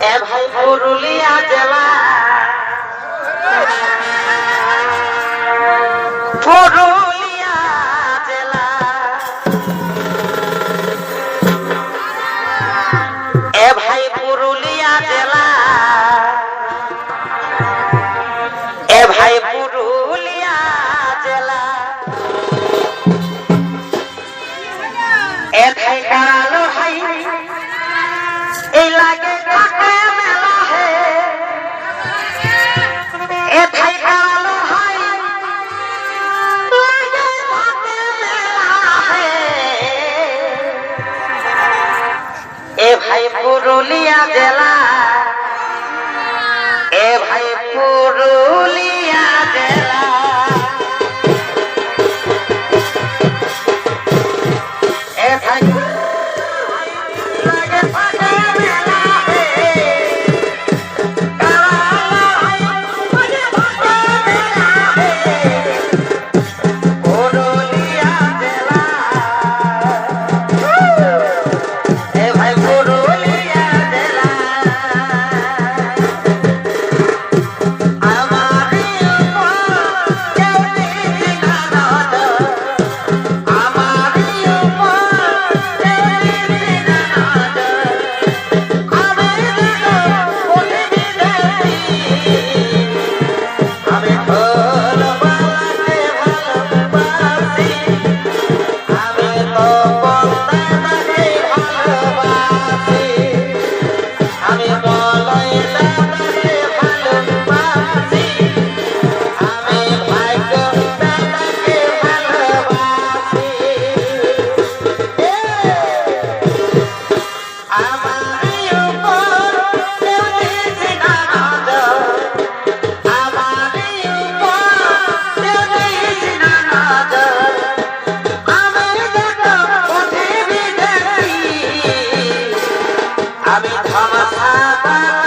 এ ভাই পুরুলিয়া পুরুলিয়া জেলা। এ ভাই পুরুলিয়া পৃথিবী দেখি আমি ধমসা